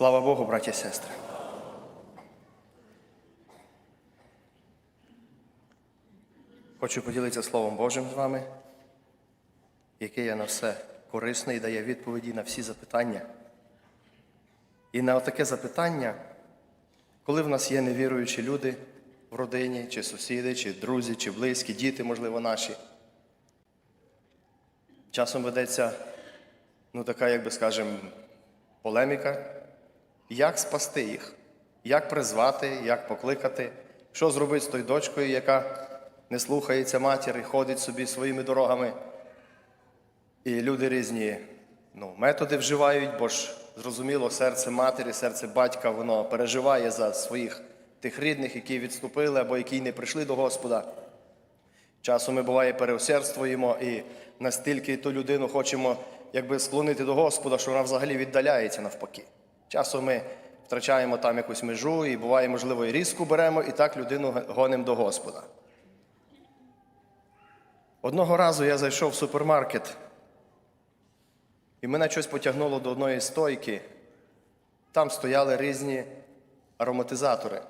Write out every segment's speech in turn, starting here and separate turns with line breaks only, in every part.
Слава Богу, браті і сестри. Хочу поділитися Словом Божим з вами, яке є на все корисне і дає відповіді на всі запитання. І на таке запитання, коли в нас є невіруючі люди в родині, чи сусіди, чи друзі, чи близькі, діти, можливо, наші. Часом ведеться, ну, така, як би скажемо, полеміка, як спасти їх, як призвати, як покликати, що зробити з тою дочкою, яка не слухається матір і ходить собі своїми дорогами. І люди різні ну, методи вживають, бо ж зрозуміло, серце матері, серце батька, воно переживає за своїх тих рідних, які відступили або які не прийшли до Господа. Часом ми буває переусердствуємо і настільки ту людину хочемо якби склонити до Господа, що вона взагалі віддаляється навпаки. Часом ми втрачаємо там якусь межу, і буває, можливо, і різку беремо, і так людину гонимо до Господа. Одного разу я зайшов в супермаркет, і мене щось потягнуло до одної стойки. Там стояли різні ароматизатори.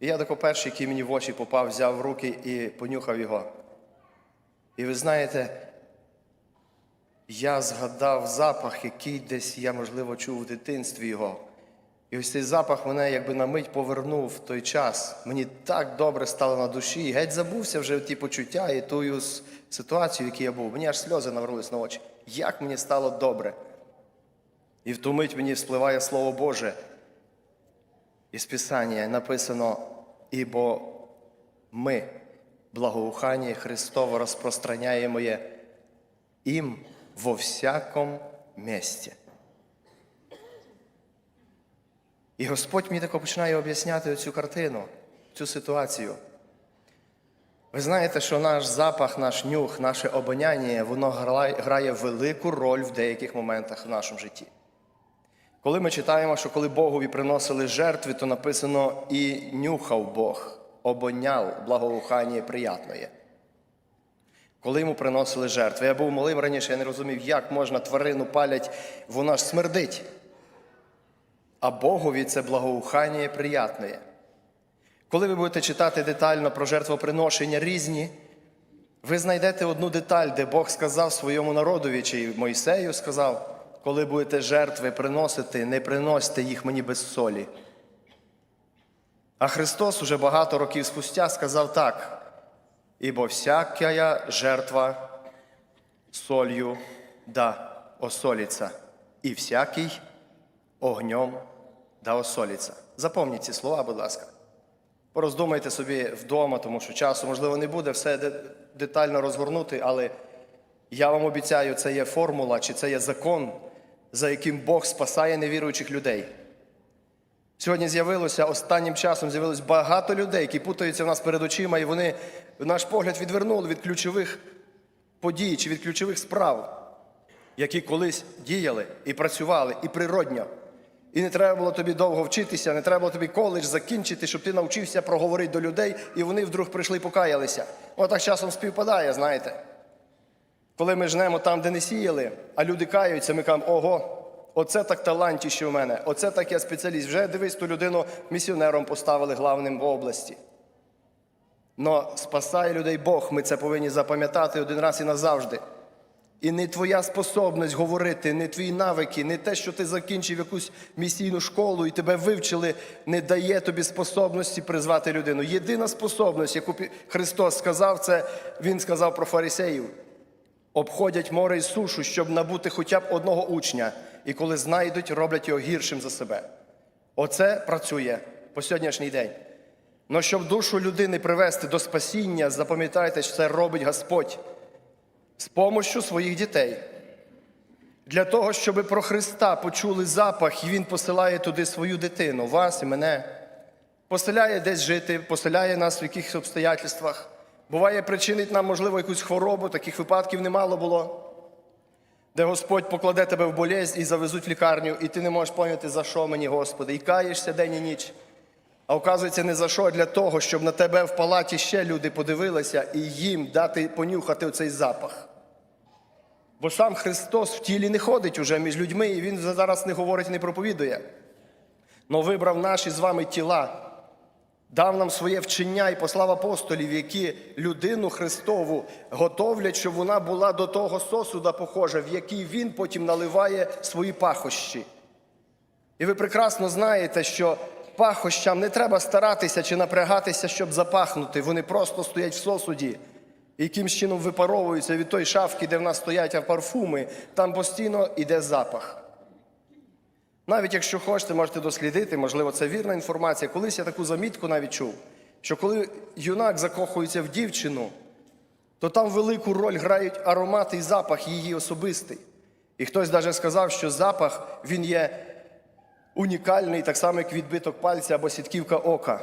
І я тако перший, який мені в очі попав, взяв в руки і понюхав його. І ви знаєте, я згадав запах, який десь я, можливо, чув в дитинстві його. І ось цей запах мене якби на мить повернув в той час. Мені так добре стало на душі, геть забувся вже ті почуття і ту ситуацію, в якій я був. Мені аж сльози навернулись на очі. Як мені стало добре. І в ту мить мені спливає Слово Боже. Із Писання написано, ібо ми, благоухання Христово, розпространяємо їм во всяком місці. І Господь мені тако починає об'ясняти цю картину, цю ситуацію. Ви знаєте, що наш запах, наш нюх, наше обоняння, воно грає, велику роль в деяких моментах в нашому житті. Коли ми читаємо, що коли Богові приносили жертви, то написано і нюхав Бог, обоняв благоухання приятноє. Коли йому приносили жертви. Я був малим раніше, я не розумів, як можна тварину палять, вона ж смердить. А Богові це благоухання приятне. Коли ви будете читати детально про жертвоприношення різні, ви знайдете одну деталь, де Бог сказав своєму народові, чи Мойсею сказав, коли будете жертви приносити, не приносьте їх мені без солі. А Христос уже багато років спустя сказав так: ібо всяка жертва солью да осоліться, і всякий огнем да осоліться. Запомніть ці слова, будь ласка. Пороздумайте собі вдома, тому що часу, можливо, не буде все детально розгорнути, але я вам обіцяю, це є формула чи це є закон, за яким Бог спасає невіруючих людей. Сьогодні з'явилося останнім часом з'явилось багато людей, які путаються в нас перед очима, і вони наш погляд відвернули від ключових подій чи від ключових справ, які колись діяли і працювали, і природньо. І не треба було тобі довго вчитися, не треба було тобі коледж закінчити, щоб ти навчився проговорити до людей, і вони вдруг прийшли і покаялися. Отак часом співпадає, знаєте. Коли ми жнемо там, де не сіяли, а люди каються, ми кажемо, ого, оце так талантіще в мене, оце так я спеціаліст. Вже дивись, ту людину місіонером поставили главним в області. Но спасає людей Бог, ми це повинні запам'ятати один раз і назавжди. І не твоя способність говорити, не твої навики, не те, що ти закінчив якусь місійну школу і тебе вивчили, не дає тобі способності призвати людину. Єдина способність, яку Христос сказав, це Він сказав про фарисеїв. Обходять море і сушу, щоб набути хоча б одного учня, і коли знайдуть, роблять його гіршим за себе. Оце працює по сьогоднішній день. Но щоб душу людини привести до спасіння, запам'ятайте, що це робить Господь з помощю своїх дітей. Для того, щоб про Христа почули запах, і Він посилає туди свою дитину, вас і мене. Поселяє десь жити, поселяє нас в якихось обстоятельствах. Буває, причинить нам, можливо, якусь хворобу, таких випадків немало було, де Господь покладе тебе в болезнь і завезуть в лікарню, і ти не можеш поняти, за що мені, Господи, і каєшся день і ніч. А оказується, не за що, а для того, щоб на тебе в палаті ще люди подивилися і їм дати понюхати оцей запах. Бо сам Христос в тілі не ходить уже між людьми, і Він зараз не говорить не проповідує. но вибрав наші з вами тіла, дав нам своє вчення і послав апостолів, які людину Христову готовлять, щоб вона була до того сосуда похожа, в який він потім наливає свої пахощі. І ви прекрасно знаєте, що пахощам не треба старатися чи напрягатися, щоб запахнути. Вони просто стоять в сосуді, і якимсь чином випаровуються від тої шафки, де в нас стоять парфуми, там постійно йде запах. Навіть якщо хочете, можете дослідити, можливо, це вірна інформація. Колись я таку замітку навіть чув, що коли юнак закохується в дівчину, то там велику роль грають аромати і запах її особистий. І хтось навіть сказав, що запах він є унікальний, так само, як відбиток пальця або сітківка ока.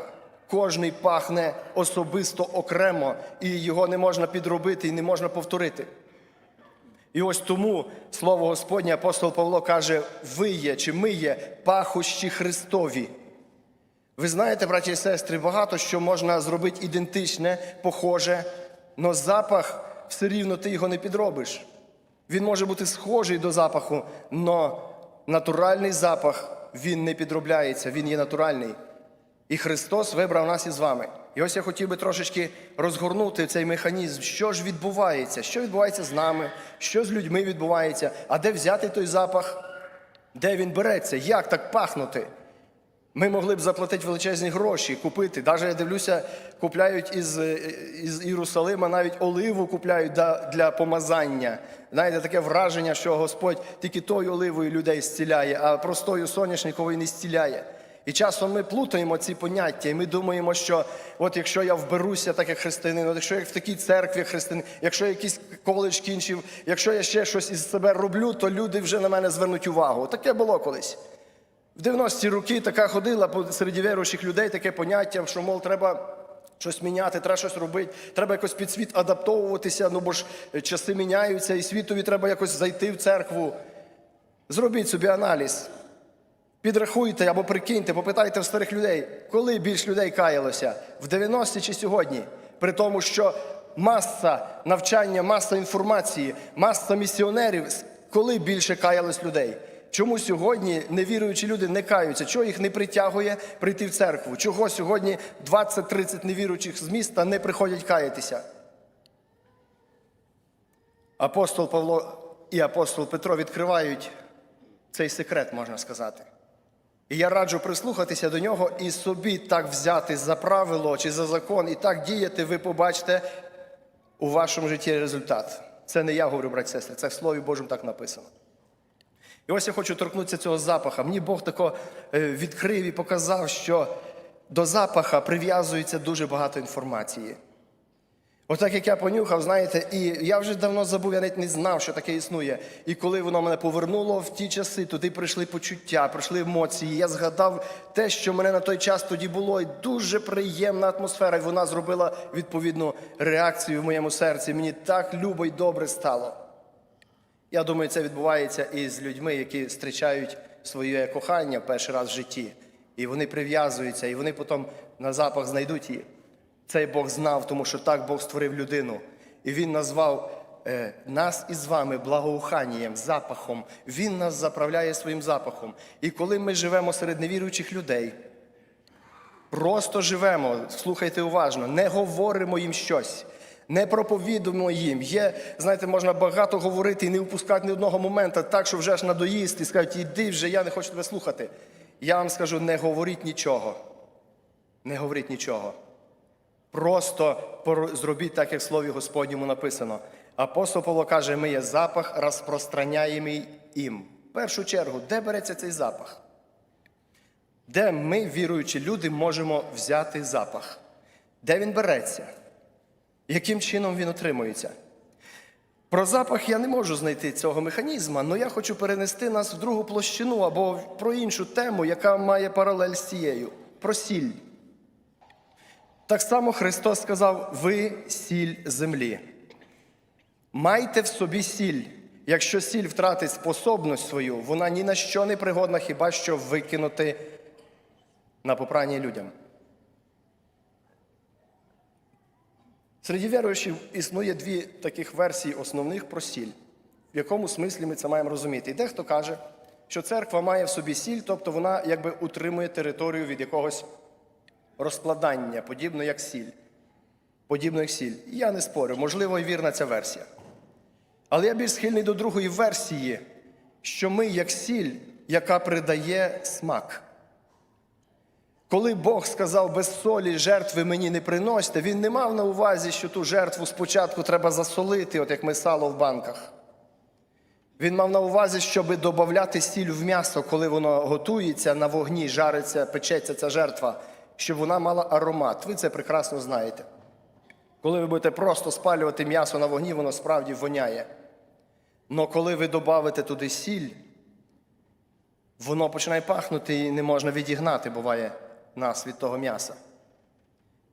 Кожний пахне особисто окремо, і його не можна підробити і не можна повторити. І ось тому слово Господнє апостол Павло каже: ви є чи ми є пахощі Христові. Ви знаєте, браті і сестри, багато що можна зробити ідентичне, похоже, але запах все рівно ти його не підробиш. Він може бути схожий до запаху, але натуральний запах він не підробляється, він є натуральний. І Христос вибрав нас із вами. І ось я хотів би трошечки розгорнути цей механізм, що ж відбувається, що відбувається з нами, що з людьми відбувається, а де взяти той запах, де він береться, як так пахнути. Ми могли б заплатити величезні гроші, купити. Навіть я дивлюся, купляють із, із Єрусалима навіть оливу купляють для, для помазання. Знаєте, таке враження, що Господь тільки тою оливою людей зціляє, а простою соняшниковою не зціляє. І часом ми плутаємо ці поняття, і ми думаємо, що от якщо я вберуся так як християнин, от якщо я в такій церкві християнин, якщо я якийсь коледж кінчив, якщо я ще щось із себе роблю, то люди вже на мене звернуть увагу. Таке було колись. В 90-ті роки така ходила серед віруючих людей таке поняття, що, мов, треба щось міняти, треба щось робити, треба якось під світ адаптовуватися, ну бо ж е, часи міняються, і світові треба якось зайти в церкву. Зробіть собі аналіз. Підрахуйте або прикиньте, попитайте в старих людей, коли більш людей каялося? В 90-ті чи сьогодні? При тому, що маса навчання, маса інформації, маса місіонерів, коли більше каялось людей? Чому сьогодні невіруючі люди не каються? Чого їх не притягує прийти в церкву? Чого сьогодні 20-30 невіруючих з міста не приходять каятися? Апостол Павло і апостол Петро відкривають цей секрет, можна сказати. І я раджу прислухатися до нього і собі так взяти за правило чи за закон, і так діяти, ви побачите у вашому житті результат. Це не я говорю, браті і сестри, це в Слові Божому так написано. І ось я хочу торкнутися цього запаха. Мені Бог тако е, відкрив і показав, що до запаха прив'язується дуже багато інформації. Отак як я понюхав, знаєте, і я вже давно забув, я навіть не знав, що таке існує. І коли воно мене повернуло в ті часи, туди прийшли почуття, прийшли емоції. Я згадав те, що мене на той час тоді було, і дуже приємна атмосфера. І вона зробила відповідну реакцію в моєму серці. Мені так любо й добре стало. Я думаю, це відбувається і з людьми, які зустрічають своє кохання перший раз в житті. І вони прив'язуються, і вони потім на запах знайдуть її. Цей Бог знав, тому що так Бог створив людину. І Він назвав е, нас із вами благоуханням, запахом. Він нас заправляє своїм запахом. І коли ми живемо серед невіруючих людей, просто живемо, слухайте уважно, не говоримо їм щось. Не проповідуємо їм. Є, знаєте, можна багато говорити і не впускати ні одного моменту, так, що вже ж надоїсть і скажуть, іди вже, я не хочу тебе слухати. Я вам скажу, не говоріть нічого. Не говоріть нічого. Просто зробіть так, як в Слові Господньому написано. Апостол Павло каже, ми є запах, розпространяємий їм. В першу чергу, де береться цей запах? Де ми, віруючі люди, можемо взяти запах? Де він береться? Яким чином він отримується? Про запах я не можу знайти цього механізму, але я хочу перенести нас в другу площину або про іншу тему, яка має паралель з цією про сіль. Так само Христос сказав: ви сіль землі. Майте в собі сіль. Якщо сіль втратить способність свою, вона ні на що не пригодна, хіба що викинути на попрання людям. Серед віруючих існує дві таких версії основних про сіль. В якому смислі ми це маємо розуміти? І дехто каже, що церква має в собі сіль, тобто вона якби утримує територію від якогось розкладання, подібно як сіль. Подібно як сіль. Я не спорю, можливо, і вірна ця версія. Але я більш схильний до другої версії, що ми як сіль, яка придає смак. Коли Бог сказав без солі жертви мені не приносьте, він не мав на увазі, що ту жертву спочатку треба засолити, от як ми сало в банках. Він мав на увазі, щоб додати сіль в м'ясо, коли воно готується на вогні, жариться, печеться ця жертва, щоб вона мала аромат. Ви це прекрасно знаєте. Коли ви будете просто спалювати м'ясо на вогні, воно справді воняє. Но коли ви додавите туди сіль, воно починає пахнути і не можна відігнати, буває, нас від того м'яса.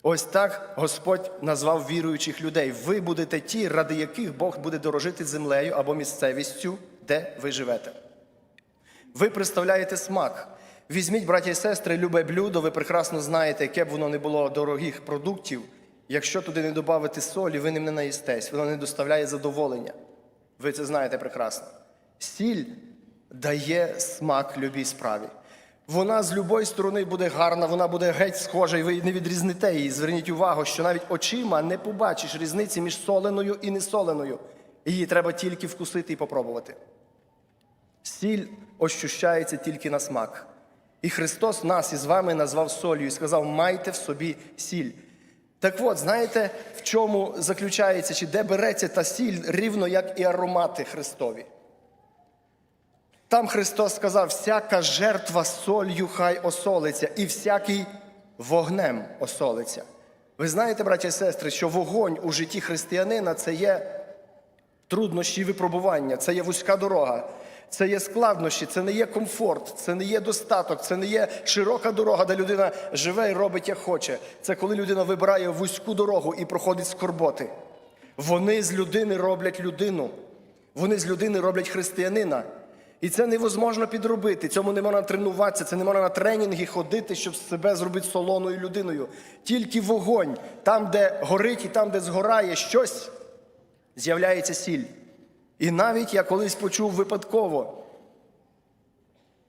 Ось так Господь назвав віруючих людей. Ви будете ті, ради яких Бог буде дорожити землею або місцевістю, де ви живете. Ви представляєте смак. Візьміть, браті і сестри, любе блюдо, ви прекрасно знаєте, яке б воно не було дорогих продуктів. Якщо туди не додати солі, ви ним не наїстесь, воно не доставляє задоволення. Ви це знаєте прекрасно. Сіль дає смак любій справі. Вона з любої сторони буде гарна, вона буде геть схожа, і ви не відрізнете її. Зверніть увагу, що навіть очима не побачиш різниці між соленою і несоленою. Її треба тільки вкусити і попробувати. Сіль ощущається тільки на смак. І Христос нас із вами назвав солью і сказав: майте в собі сіль. Так от, знаєте, в чому заключається, чи де береться та сіль, рівно як і аромати Христові. Там Христос сказав: всяка жертва солью хай осолиться, і всякий вогнем осолиться. Ви знаєте, браті і сестри, що вогонь у житті християнина це є труднощі і випробування, це є вузька дорога, це є складнощі, це не є комфорт, це не є достаток, це не є широка дорога, де людина живе і робить як хоче. Це коли людина вибирає вузьку дорогу і проходить скорботи. Вони з людини роблять людину, вони з людини роблять християнина. І це невозможно підробити. Цьому не можна тренуватися, це не можна на тренінги ходити, щоб себе зробити солоною людиною. Тільки вогонь, там, де горить і там, де згорає щось, з'являється сіль. І навіть я колись почув випадково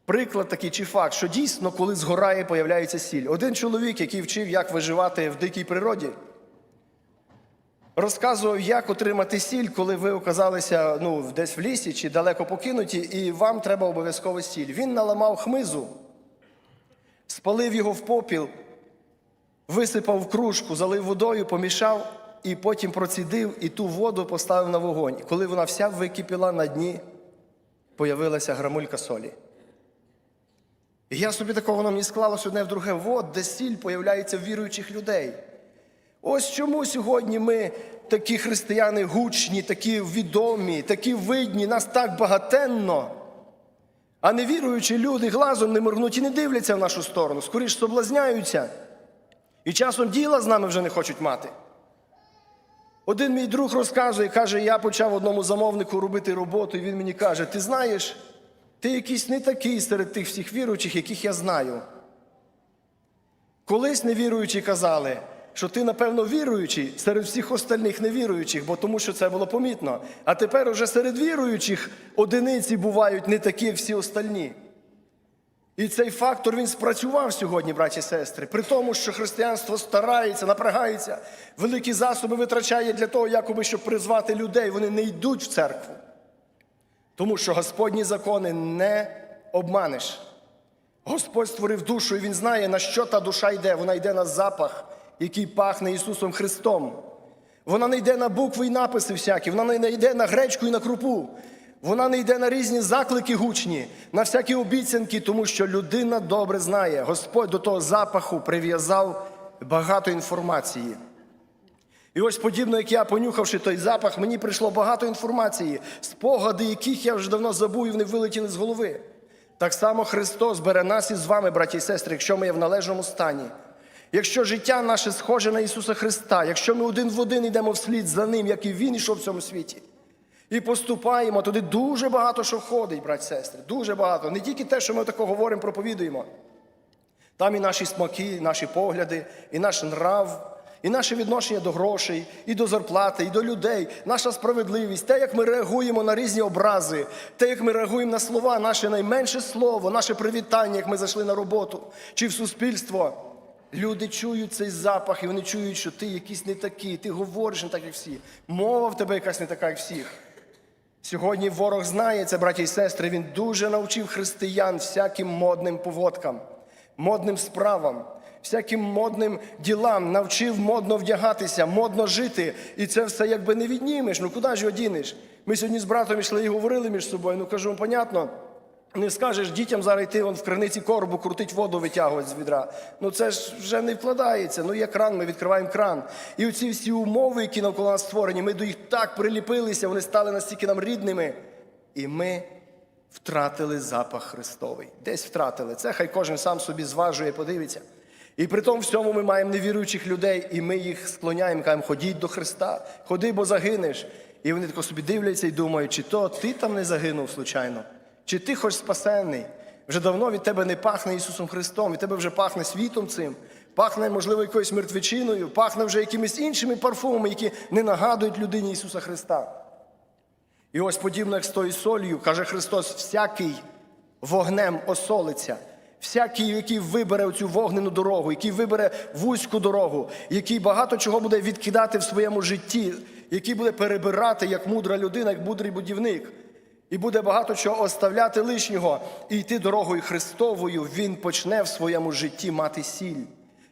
приклад такий чи факт, що дійсно, коли згорає, появляється сіль. Один чоловік, який вчив, як виживати в дикій природі, розказував, як отримати сіль, коли ви оказалися ну, десь в лісі чи далеко покинуті, і вам треба обов'язково сіль. Він наламав хмизу, спалив його в попіл, висипав в кружку, залив водою, помішав і потім процідив і ту воду поставив на вогонь. І коли вона вся википіла на дні, появилася грамулька солі. І я собі такого воно мені склалося одне в друге, от де сіль появляється в віруючих людей. Ось чому сьогодні ми такі християни гучні, такі відомі, такі видні, нас так багатенно, а невіруючі люди глазом не моргнуть і не дивляться в нашу сторону, скоріш соблазняються. І часом діла з нами вже не хочуть мати. Один мій друг розказує, каже, я почав одному замовнику робити роботу, і він мені каже: ти знаєш, ти якийсь не такий серед тих всіх віруючих, яких я знаю. Колись невіруючі казали, що ти, напевно, віруючий серед всіх остальних невіруючих, бо тому що це було помітно. А тепер уже серед віруючих одиниці бувають не такі, як всі остальні. І цей фактор він спрацював сьогодні, браті і сестри, при тому, що християнство старається, напрягається, великі засоби витрачає для того, якоби щоб призвати людей, вони не йдуть в церкву. Тому що Господні закони не обманеш. Господь створив душу, і Він знає, на що та душа йде. Вона йде на запах, який пахне Ісусом Христом. Вона не йде на букви і написи всякі, вона не йде на гречку і на крупу. Вона не йде на різні заклики гучні, на всякі обіцянки, тому що людина добре знає. Господь до того запаху прив'язав багато інформації. І ось подібно, як я, понюхавши той запах, мені прийшло багато інформації, спогади, яких я вже давно забув, і вони вилетіли з голови. Так само Христос бере нас із вами, браті і сестри, якщо ми є в належному стані. Якщо життя наше схоже на Ісуса Христа, якщо ми один в один йдемо вслід за Ним, як і Він ішов в цьому світі, і поступаємо, туди дуже багато що входить, браті і сестри, дуже багато. Не тільки те, що ми тако говоримо, проповідуємо. Там і наші смаки, і наші погляди, і наш нрав, І наше відношення до грошей, і до зарплати, і до людей, наша справедливість, те, як ми реагуємо на різні образи, те, як ми реагуємо на слова, наше найменше слово, наше привітання, як ми зайшли на роботу чи в суспільство. Люди чують цей запах, і вони чують, що ти якийсь не такий, ти говориш не так, як всі. Мова в тебе якась не така, як всіх. Сьогодні ворог знає це, браті і сестри. Він дуже навчив християн всяким модним поводкам, модним справам, всяким модним ділам, навчив модно вдягатися, модно жити. І це все якби не віднімеш. Ну куди ж його? Ми сьогодні з братом йшли і говорили між собою. Ну кажу, понятно. Не скажеш дітям зараз йти вон в криниці коробу, крутить воду, витягувати з відра. Ну це ж вже не вкладається. Ну є кран, ми відкриваємо кран. І оці всі умови, які навколо нас створені, ми до їх так приліпилися, вони стали настільки нам рідними. І ми втратили запах Христовий. Десь втратили. Це хай кожен сам собі зважує, подивиться. І при тому всьому ми маємо невіруючих людей, і ми їх склоняємо, кажемо, ходіть до Христа, ходи, бо загинеш. І вони тако собі дивляться і думають, чи то ти там не загинув случайно, чи ти хоч спасенний. Вже давно від тебе не пахне Ісусом Христом, від тебе вже пахне світом цим, пахне, можливо, якоюсь мертвечиною, пахне вже якимись іншими парфумами, які не нагадують людині Ісуса Христа. І ось подібно як з тою солью, каже Христос, всякий вогнем осолиться, всякий, який вибере оцю вогнену дорогу, який вибере вузьку дорогу, який багато чого буде відкидати в своєму житті, який буде перебирати як мудра людина, як мудрий будівник. І буде багато чого оставляти лишнього і йти дорогою Христовою, він почне в своєму житті мати сіль.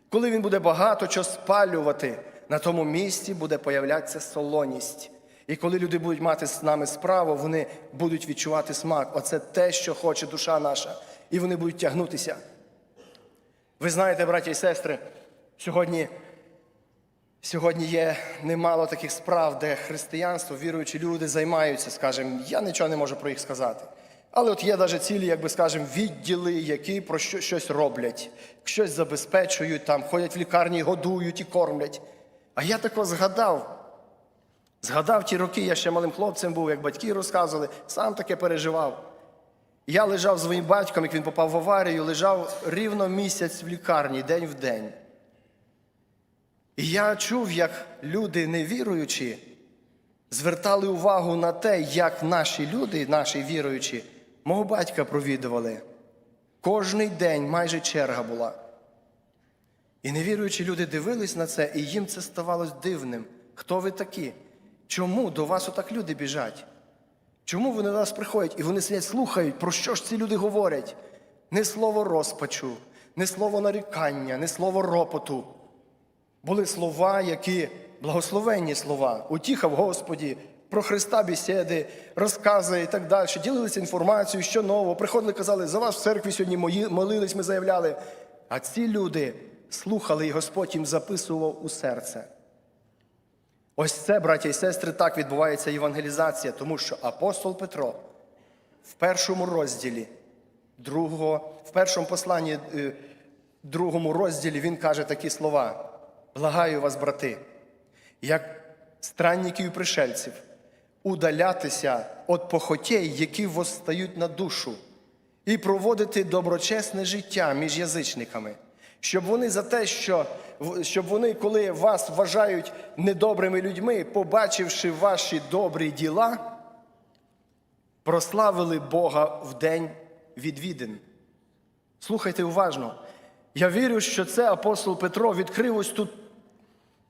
Коли він буде багато чого спалювати, на тому місці буде появлятися солоність. І коли люди будуть мати з нами справу, вони будуть відчувати смак. Оце те, що хоче душа наша. І вони будуть тягнутися. Ви знаєте, браті і сестри, сьогодні, сьогодні є немало таких справ, де християнство, віруючі люди займаються, скажімо, я нічого не можу про їх сказати. Але от є навіть цілі, як би скажемо, відділи, які про що, щось роблять, щось забезпечують, там, ходять в лікарні, годують і кормлять. А я тако згадав, Згадав ті роки, я ще малим хлопцем був, як батьки розказували, сам таке переживав. Я лежав з своїм батьком, як він попав в аварію, лежав рівно місяць в лікарні, день в день. І я чув, як люди невіруючі звертали увагу на те, як наші люди, наші віруючі, мого батька провідували. Кожний день майже черга була. І невіруючі люди дивились на це, і їм це ставалось дивним. Хто ви такі? Чому до вас отак люди біжать? Чому вони до нас приходять і вони сидять, слухають, про що ж ці люди говорять? Не слово розпачу, не слово нарікання, не слово ропоту. Були слова, які благословенні слова, утіха в Господі, про Христа бесіди, розкази і так далі. Ділилися інформацією, що нового. Приходили, казали, за вас в церкві сьогодні молились, ми заявляли. А ці люди слухали, і Господь їм записував у серце. Ось це, браті і сестри, так відбувається євангелізація, тому що апостол Петро в першому розділі, другого, в першому посланні, е, другому розділі він каже такі слова: Благаю вас, брати, як странників і пришельців, удалятися від похотей, які восстають на душу, і проводити доброчесне життя між язичниками, щоб вони за те, що щоб вони, коли вас вважають недобрими людьми, побачивши ваші добрі діла, прославили Бога в день відвідин. Слухайте уважно. Я вірю, що це апостол Петро відкрив ось тут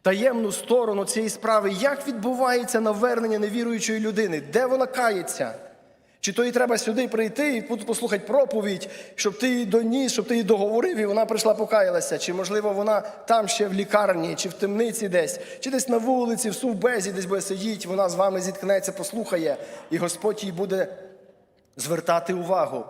таємну сторону цієї справи, як відбувається навернення невіруючої людини, де вона кається. Чи то їй треба сюди прийти і послухати проповідь, щоб ти її доніс, щоб ти її договорив, і вона прийшла покаялася. Чи, можливо, вона там ще в лікарні, чи в темниці десь, чи десь на вулиці, в сувбезі десь буде сидіти, вона з вами зіткнеться, послухає, і Господь їй буде звертати увагу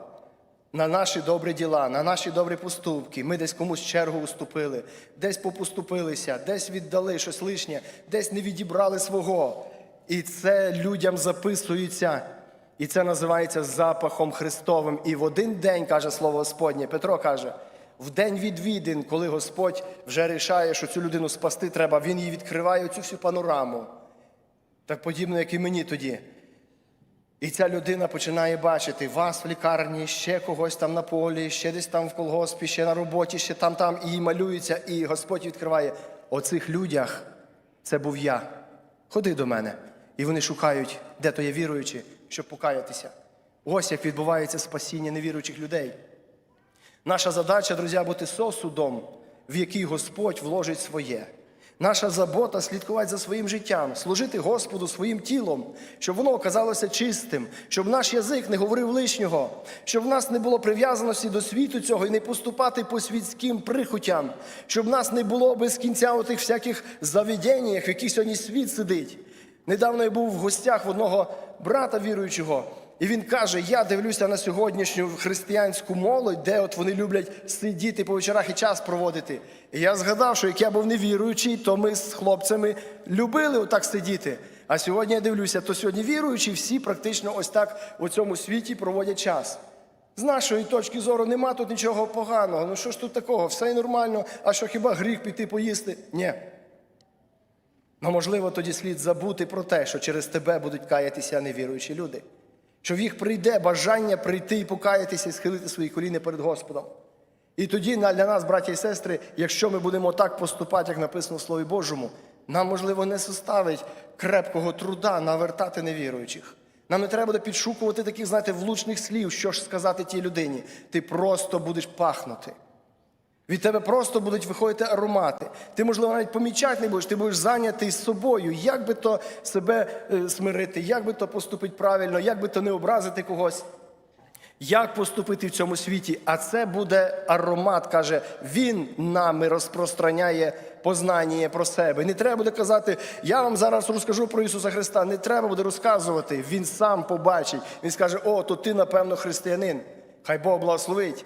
на наші добрі діла, на наші добрі поступки. Ми десь комусь чергу уступили, десь попоступилися, десь віддали щось лишнє, десь не відібрали свого. І це людям записується. І це називається запахом Христовим. І в один день, каже слово Господнє, Петро каже, в день відвідин, коли Господь вже рішає, що цю людину спасти треба, Він їй відкриває цю всю панораму. Так подібно, як і мені тоді. І ця людина починає бачити вас в лікарні, ще когось там на полі, ще десь там в колгоспі, ще на роботі, ще там, там, і малюється, і Господь відкриває. оцих людях це був я. Ходи до мене. І вони шукають, де то є віруючі, щоб покаятися. Ось як відбувається спасіння невіруючих людей. Наша задача, друзі, бути сосудом, в який Господь вложить своє. Наша забота слідкувати за своїм життям, служити Господу своїм тілом, щоб воно оказалося чистим, щоб наш язик не говорив лишнього, щоб в нас не було прив'язаності до світу цього і не поступати по світським прихотям, щоб в нас не було без кінця отих всяких заведеннях, в яких сьогодні світ сидить. Недавно я був в гостях в одного брата віруючого, і він каже: Я дивлюся на сьогоднішню християнську молодь, де от вони люблять сидіти по вечорах і час проводити. І я згадав, що як я був невіруючий, то ми з хлопцями любили отак сидіти. А сьогодні я дивлюся, то сьогодні віруючі всі практично ось так у цьому світі проводять час. З нашої точки зору нема тут нічого поганого. Ну що ж тут такого? Все нормально, а що хіба гріх піти поїсти? Ні. Ну, можливо, тоді слід забути про те, що через тебе будуть каятися невіруючі люди. Що в їх прийде бажання прийти і покаятися і схилити свої коліни перед Господом. І тоді для нас, браття і сестри, якщо ми будемо так поступати, як написано в Слові Божому, нам, можливо, не составить крепкого труда навертати невіруючих. Нам не треба буде підшукувати таких, знаєте, влучних слів, що ж сказати тій людині. Ти просто будеш пахнути. Від тебе просто будуть виходити аромати. Ти, можливо, навіть помічати не будеш, ти будеш зайнятий собою, як би то себе е, смирити, як би то поступити правильно, як би то не образити когось. Як поступити в цьому світі? А це буде аромат, каже, він нами розпространяє познання про себе. Не треба буде казати, я вам зараз розкажу про Ісуса Христа. Не треба буде розказувати. Він сам побачить. Він скаже: О, то ти, напевно, християнин. Хай Бог благословить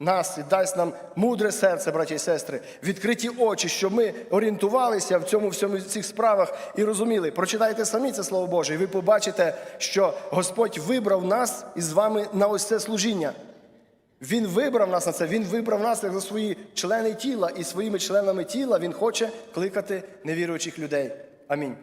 нас і дасть нам мудре серце, браті і сестри, відкриті очі, щоб ми орієнтувалися в цьому всьому цих справах і розуміли. Прочитайте самі це слово Боже, і ви побачите, що Господь вибрав нас із вами на ось це служіння. Він вибрав нас на це, Він вибрав нас як за свої члени тіла, і своїми членами тіла Він хоче кликати невіруючих людей. Амінь.